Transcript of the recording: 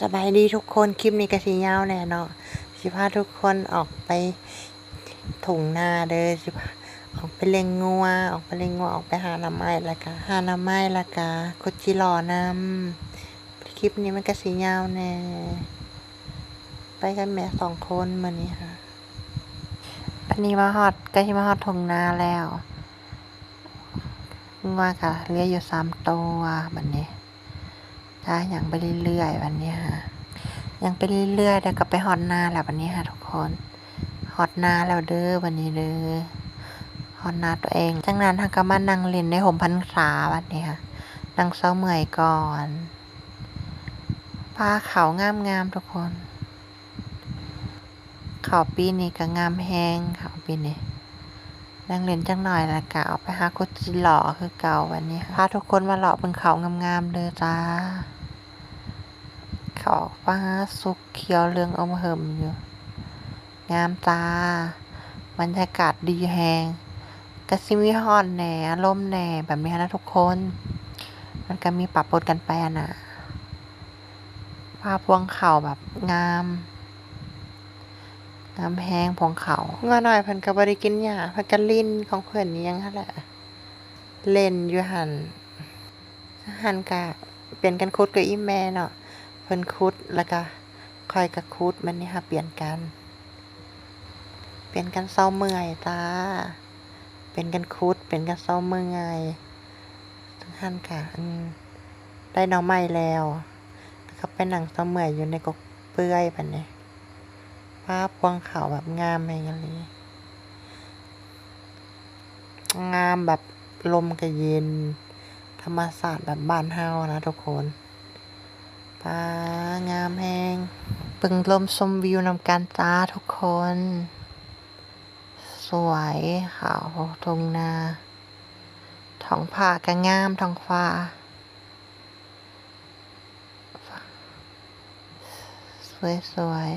สบายดีทุกคนคลิปนี้ก็สิยาวแน่เนาะสิพาทุกคนออกไปถุงนาเด้อสิพาออกไปเลี้ยงงัวออกไปเลี้ยงงัวออกไปหาหน้ำไม้ล้วก็หาหน้ำไม้ล้วก็คุดจิหล่อนำคลิปนี้มันก็สิยาวแน่ไปกันแม่สองคนมื้อนี้ค่ะอันนี้มาฮอดก็สิมาฮอดถุงนาแล้วงัวก็เหลืออยู่สามตัวบัดนี้ จ้าอย่างไปเรื่อยๆวันนี้ค่ะยังไปเรื่อยๆเดี๋ยวก็ไปฮอดนาแล้ววันนี้ค่ะทุกคนฮอดนาแล้วเด้อวันนี้เด้อฮอดนาตัวเองจังนั้นทางก็มานั่งเล่นในห่มพันษาวันนี้ค่ะนั่งเศร้าเมื่อยก่อนปลาเขางามๆทุกคน เขาปีนี้ก็งามแฮงเขาปีนี้นั่งเล่นจังหน่อยแล้วก็เอาไปหาคุดจิหล่อคือเก่าวันนี้ค่ะพาทุกคนมาเลาะบนเขางามๆเด้อจ้า เขาฟ้าสุกเขียวเรืองอมเหิมอยู่ งามตา บรรยากาศดีแฮงกระซิมีฮอนแหน่ลมแหน่แบบนี้นะทุกคน มันก็มีปรับปนกันไปอะนะภาพพวงเขาแบบงาม งามแฮงพวงเขาเง่าหน่อยเพิ่นก็บ่ได้กินหญ้าเพิ่นก็ลิ้นของเพิ่นนี่ยังหั่นแหละเล่นอยู่หั่นหั่นก็เป็นกันคุดกับอีแม่เนาะ เพิ่นคุดแล้วก็คอยกะคุดมันนี่ค่ะ เปลี่ยนกัน เปลี่ยนกันเศร้าเมื่อยตาเป็นกันคุดเป็นกันเศร้าเมื่อยทั้งท่านค่ะได้น้องใหม่แล้วแล้วก็ไปนั่งเศร้าเมื่อยอยู่ในกกเปื่อยบัดนี้ภาพพวงเขาแบบงามอย่างนี้งามแบบลมก็เย็น ธรรมศาสตร์แบบบ้านเฮานะทุกคน ปางามแหงปึงลมชมวิวนำการจ้าทุกคน สวยขาวทงนาท้องผ่าก็งามท้องฟ้า สวยสวย